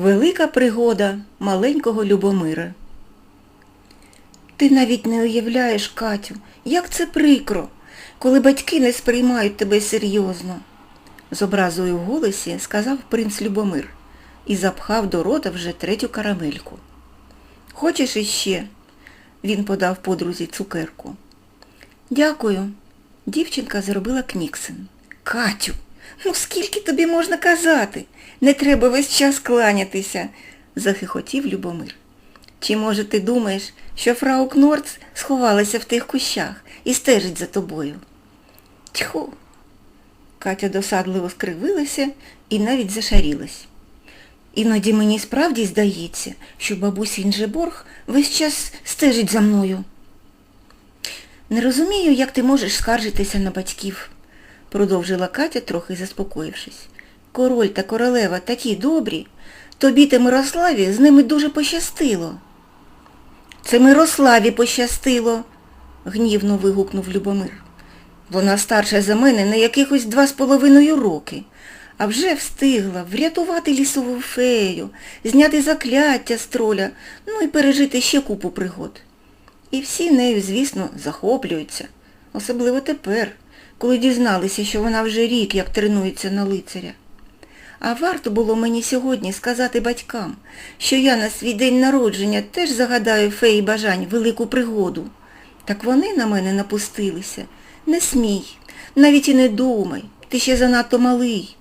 Велика пригода маленького Любомира. Ти навіть не уявляєш, Катю, як це прикро, коли батьки не сприймають тебе серйозно, з образою в голосі сказав принц Любомир і запхав до рота вже третю карамельку. Хочеш іще? Він подав подрузі цукерку. Дякую. Дівчинка зробила кніксен. Катю, ну скільки тобі можна казати? Не треба весь час кланятися, захихотів Любомир. Чи, може, ти думаєш, що фрау Кнорц сховалася в тих кущах і стежить за тобою? Тьху. Катя досадливо скривилася і навіть зашарілась. Іноді мені справді здається, що бабусь Інжеборг весь час стежить за мною. Не розумію, як ти можеш скаржитися на батьків, продовжила Катя, трохи заспокоївшись. Король та королева такі добрі, тобі та Мирославі з ними дуже пощастило. Це Мирославі пощастило, гнівно вигукнув Любомир. Вона старша за мене на якихось два з половиною роки, а вже встигла врятувати лісову фею, зняти закляття з троля, ну і пережити ще купу пригод. І всі нею, звісно, захоплюються, особливо тепер, коли дізналися, що вона вже рік як тренується на лицаря. А варто було мені сьогодні сказати батькам, що я на свій день народження теж загадаю феї бажань велику пригоду. Так вони на мене напустилися. Не смій, навіть і не думай, ти ще занадто малий,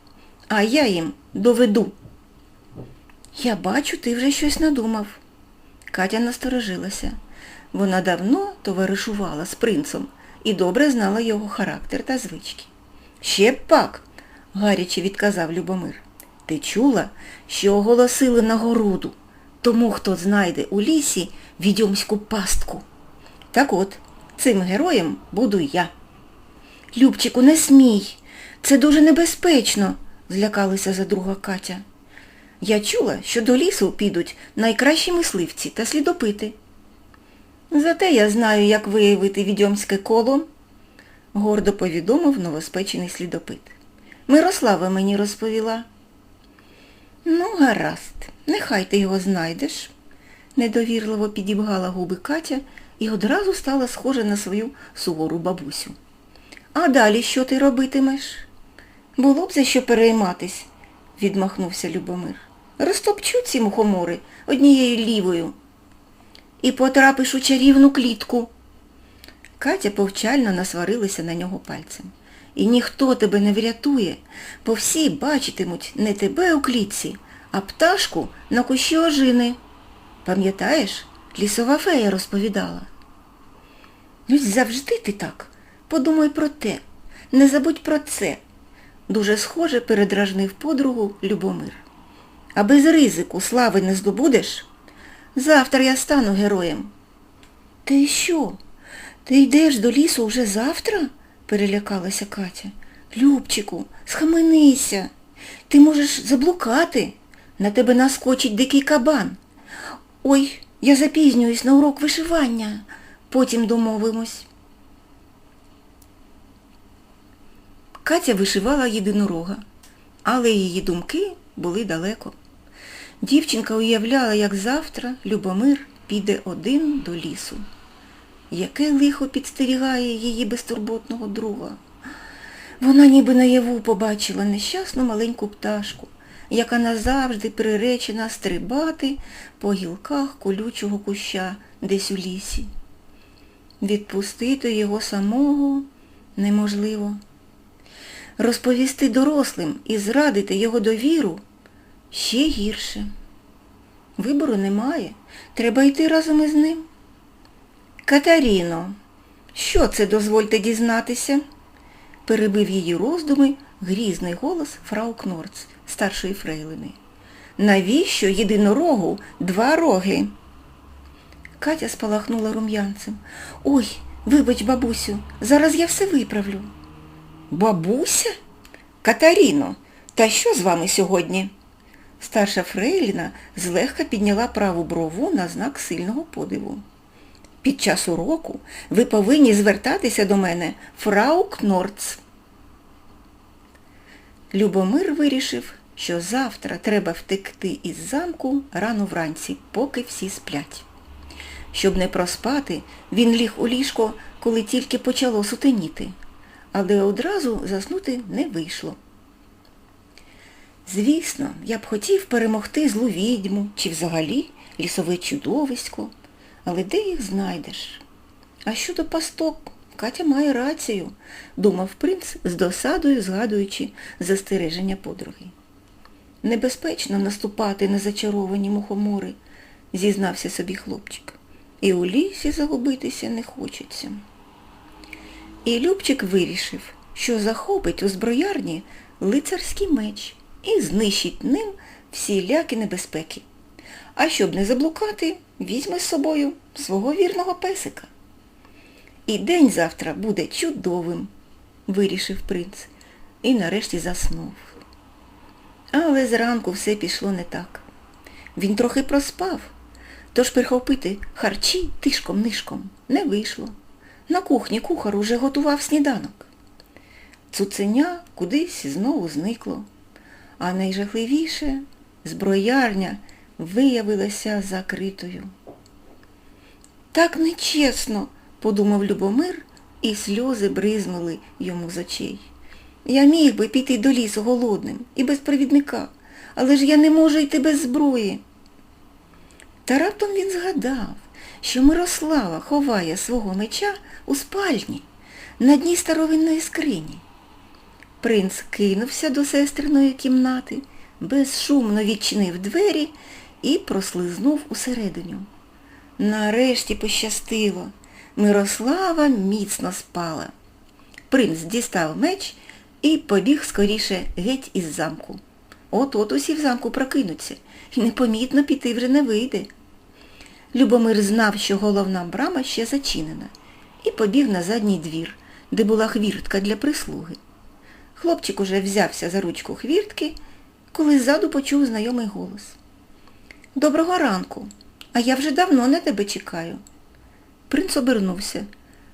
а я їм доведу. Я бачу, ти вже щось надумав. Катя насторожилася. Вона давно товаришувала з принцем і добре знала його характер та звички. Ще б пак, гаряче відказав Любомир. Ти чула, що оголосили нагороду тому, хто знайде у лісі відьомську пастку. Так от, цим героєм буду я. Любчику, не смій. Це дуже небезпечно, злякалася за друга Катя. Я чула, що до лісу підуть найкращі мисливці та слідопити. Зате я знаю, як виявити відьомське коло, гордо повідомив новоспечений слідопит. Мирослава мені розповіла. Ну, гаразд, нехай ти його знайдеш, недовірливо підібгала губи Катя і одразу стала схожа на свою сувору бабусю. А далі що ти робитимеш? Було б за що перейматись, відмахнувся Любомир. Розтопчу ці мухомори однією лівою. І потрапиш у чарівну клітку. Катя повчально насварилася на нього пальцем. І ніхто тебе не врятує, бо всі бачитимуть не тебе у клітці, а пташку на кущі ожини. Пам'ятаєш, лісова фея розповідала. Ну завжди ти так. Подумай про те, не забудь про це. Дуже схоже передражнив подругу Любомир. А без ризику слави не здобудеш? Завтра я стану героєм. Ти що? Ти йдеш до лісу вже завтра? перелякалася Катя. Любчику, схаменися. Ти можеш заблукати. На тебе наскочить дикий кабан. Ой, я запізнююсь на урок вишивання. Потім домовимось. Катя вишивала єдинорога, але її думки були далеко. Дівчинка уявляла, як завтра Любомир піде один до лісу. Яке лихо підстерігає її безтурботного друга. Вона ніби наяву побачила нещасну маленьку пташку, яка назавжди приречена стрибати по гілках колючого куща десь у лісі. Відпустити його самого неможливо. Розповісти дорослим і зрадити його довіру ще гірше. Вибору немає, треба йти разом із ним. Катаріно, що це дозвольте дізнатися? перебив її роздуми грізний голос фрау Кнорц, старшої фрейлини. Навіщо єдинорогу два роги? Катя спалахнула рум'янцем. Ой, вибач, бабусю, зараз я все виправлю. Бабуся? Катаріно, та що з вами сьогодні? Старша Фрейліна злегка підняла праву брову на знак сильного подиву. Під час уроку ви повинні звертатися до мене фрау Кнорц. Любомир вирішив, що завтра треба втекти із замку рано вранці, поки всі сплять. Щоб не проспати, він ліг у ліжко, коли тільки почало сутеніти, але одразу заснути не вийшло. Звісно, я б хотів перемогти злу відьму чи взагалі лісове чудовисько, але де їх знайдеш? А щодо пасток, Катя має рацію, думав принц з досадою, згадуючи застереження подруги. Небезпечно наступати на зачаровані мухомори, зізнався собі хлопчик. І у лісі загубитися не хочеться. І Любчик вирішив, що захопить у зброярні лицарський меч і знищить ним всілякі небезпеки. А щоб не заблукати, візьме з собою свого вірного песика. І день завтра буде чудовим, вирішив принц і нарешті заснув. Але зранку все пішло не так. Він трохи проспав, тож прихопити харчі тишком-нишком не вийшло. На кухні кухар уже готував сніданок. Цуценя кудись знову зникло, а найжахливіше зброярня виявилася закритою. Так нечесно, подумав Любомир, і сльози бризнули йому з очей. Я міг би піти до лісу голодним і без провідника, але ж я не можу йти без зброї. Та раптом він згадав, що Мирослава ховає свого меча у спальні на дні старовинної скрині. Принц кинувся до сестриної кімнати, безшумно відчинив двері і прослизнув усередину. Нарешті пощастило. Мирослава міцно спала. Принц дістав меч і побіг скоріше геть із замку. От-от усі в замку прокинуться, і непомітно піти вже не вийде. Любомир знав, що головна брама ще зачинена, і побіг на задній двір, де була хвіртка для прислуги. Хлопчик уже взявся за ручку хвіртки, коли ззаду почув знайомий голос. Доброго ранку, а я вже давно на тебе чекаю. Принц обернувся.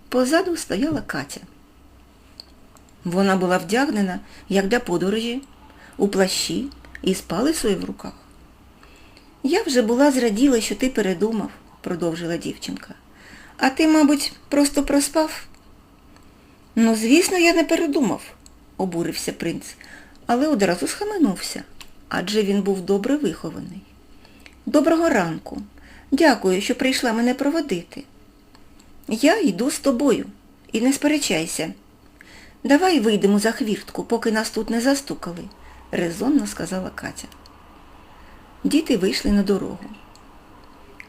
Позаду стояла Катя. Вона була вдягнена, як для подорожі, у плащі і з палицею в руках. Я вже була зраділа, що ти передумав, продовжила дівчинка. А ти, мабуть, просто проспав? Ну, звісно, я не передумав, обурився принц, але одразу схаменувся, адже він був добре вихований. Доброго ранку. Дякую, що прийшла мене проводити. Я йду з тобою і не сперечайся. Давай вийдемо за хвіртку, поки нас тут не застукали, резонно сказала Катя. Діти вийшли на дорогу.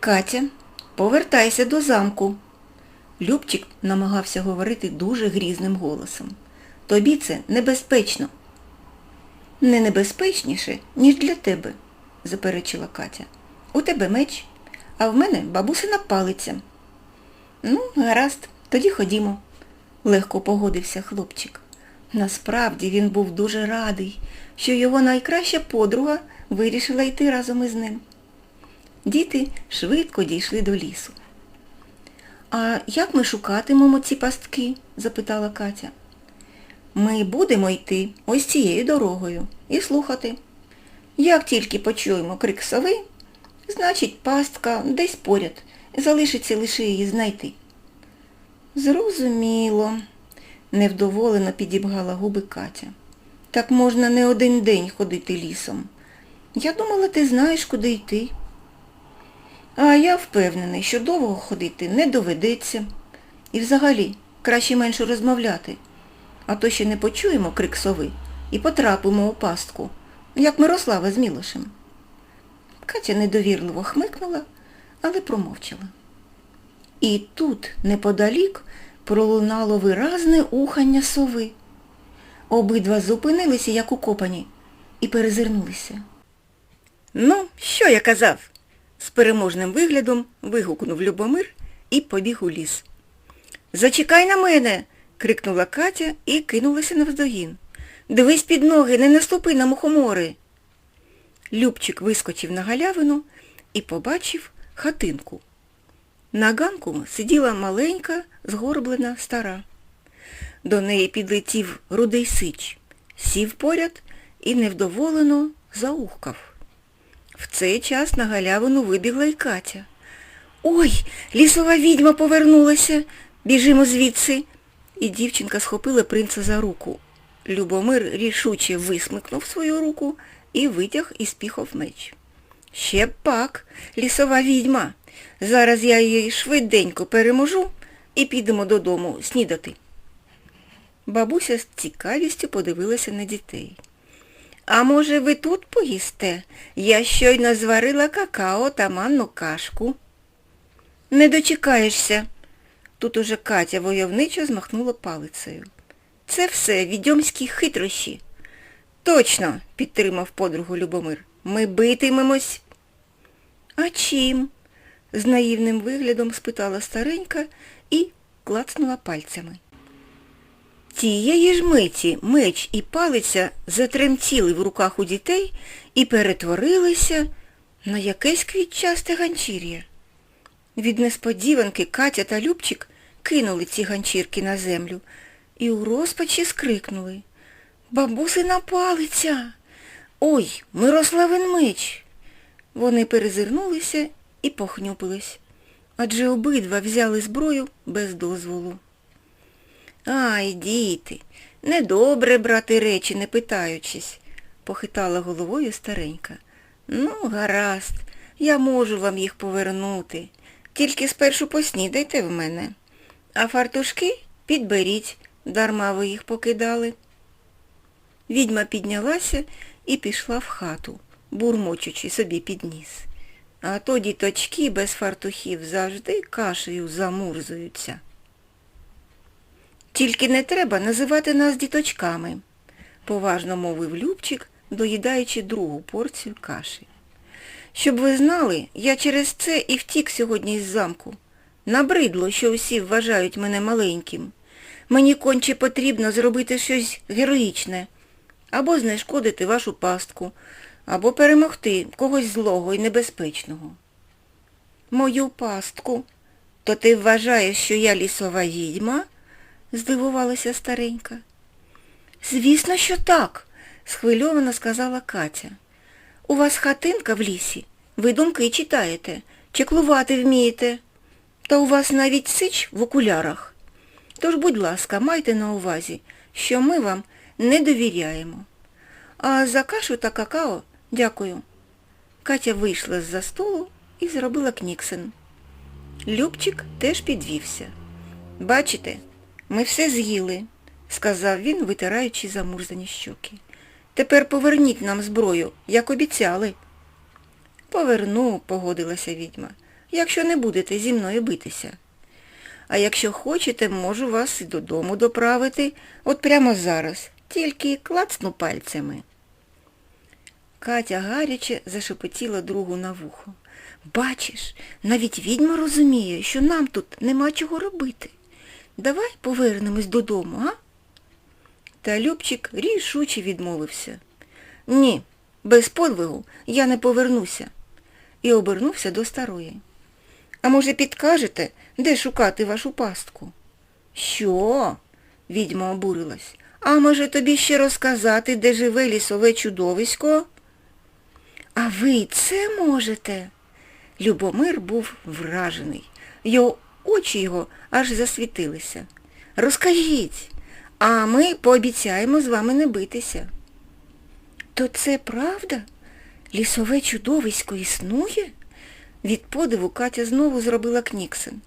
Катя, повертайся до замку. Любчик намагався говорити дуже грізним голосом. Тобі це небезпечно. Не небезпечніше, ніж для тебе, заперечила Катя. У тебе меч, а в мене бабусина палиця. Ну, гаразд, тоді ходімо, легко погодився хлопчик. Насправді він був дуже радий, що його найкраща подруга вирішила йти разом із ним. Діти швидко дійшли до лісу. А як ми шукатимемо ці пастки? запитала Катя. Ми будемо йти ось цією дорогою і слухати. Як тільки почуємо крик сови, значить пастка десь поряд, залишиться лише її знайти. Зрозуміло, невдоволено підібгала губи Катя. Так можна не один день ходити лісом. Я думала, ти знаєш, куди йти. А я впевнений, що довго ходити не доведеться. І взагалі, краще менше розмовляти. А то ще не почуємо крик сови і потрапимо у пастку, як Мирослава з Мілошем. Катя недовірливо хмикнула, але промовчала. І тут, неподалік, пролунало виразне ухання сови. Обидва зупинилися, як укопані, і перезирнулися. Ну, що я казав? з переможним виглядом вигукнув Любомир і побіг у ліс. Зачекай на мене. Крикнула Катя і кинулася навздогін. Дивись під ноги, не наступи на мухомори. Любчик вискочив на галявину і побачив хатинку. На ганку сиділа маленька, згорблена стара. До неї підлетів рудий сич, сів поряд і невдоволено заухкав. В цей час на галявину вибігла й Катя. Ой, лісова відьма повернулася. Біжимо звідси. І дівчинка схопила принца за руку. Любомир рішуче висмикнув свою руку і витяг із піхов меч. Ще пак, лісова відьма. Зараз я її швиденько переможу і підемо додому снідати. Бабуся з цікавістю подивилася на дітей. А може ви тут поїсте? Я щойно зварила какао та манну кашку. Не дочекаєшся. Тут уже Катя войовничо змахнула палицею. Це все відьомські хитрощі. Точно, підтримав подругу Любомир. Ми битимемось. А чим? з наївним виглядом спитала старенька і клацнула пальцями. Тієї ж миті меч і палиця затремтіли в руках у дітей і перетворилися на якесь квітчасте ганчір'я. Від несподіванки Катя та Любчик кинули ці ганчірки на землю і у розпачі скрикнули. Бабусина палиця! Ой, Мирославин меч! Вони перезирнулися і похнюпились, адже обидва взяли зброю без дозволу. Ай, діти, недобре брати речі, не питаючись, похитала головою старенька. Ну, гаразд, я можу вам їх повернути. Тільки спершу поснідайте в мене. А фартушки підберіть, дарма ви їх покидали. Відьма піднялася і пішла в хату, бурмочучи собі під ніс. А то діточки без фартухів завжди кашею замурзуються. Тільки не треба називати нас діточками, поважно мовив Любчик, доїдаючи другу порцію каші. Щоб ви знали, я через це і втік сьогодні із замку. Набридло, що усі вважають мене маленьким. Мені конче потрібно зробити щось героїчне, або знешкодити вашу пастку, або перемогти когось злого і небезпечного. Мою пастку? То ти вважаєш, що я лісова відьма? здивувалася старенька. Звісно, що так, схвильовано сказала Катя. У вас хатинка в лісі, ви думки читаєте, чеклувати вмієте, та у вас навіть сич в окулярах. Тож, будь ласка, майте на увазі, що ми вам не довіряємо. А за кашу та какао дякую. Катя вийшла з-за столу і зробила кніксен. Любчик теж підвівся. Бачите, ми все з'їли, сказав він, витираючи замурзані щоки. Тепер поверніть нам зброю, як обіцяли. Поверну, погодилася відьма, якщо не будете зі мною битися. А якщо хочете, можу вас і додому доправити, от прямо зараз, тільки клацну пальцями. Катя гаряче зашепотіла другу на вухо. Бачиш, навіть відьма розуміє, що нам тут нема чого робити. Давай повернемось додому, а? Та Любчик рішуче відмовився. Ні, без подвигу я не повернуся. І обернувся до старої. А може, підкажете, де шукати вашу пастку? Що? відьма обурилась. А може тобі ще розказати, де живе лісове чудовисько? А ви це можете? Любомир був вражений. Його очі його аж засвітилися. Розкажіть, а ми пообіцяємо з вами не битися. То це правда? Лісове чудовисько існує? Від подиву Катя знову зробила кніксен.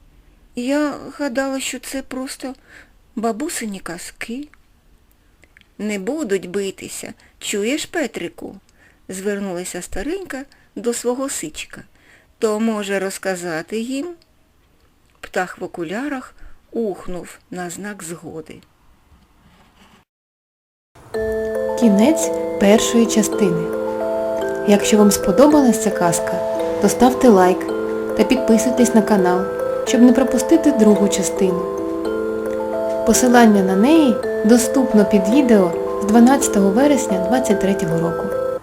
Я гадала, що це просто бабусині казки. Не будуть битися, чуєш, Петрику? звернулася старенька до свого сичка. То може розказати їм? Птах в окулярах ухнув на знак згоди. Кінець першої частини. Якщо вам сподобалася ця казка, то ставте лайк та підписуйтесь на канал, щоб не пропустити другу частину. Посилання на неї доступно під відео з 12 вересня 2023 року.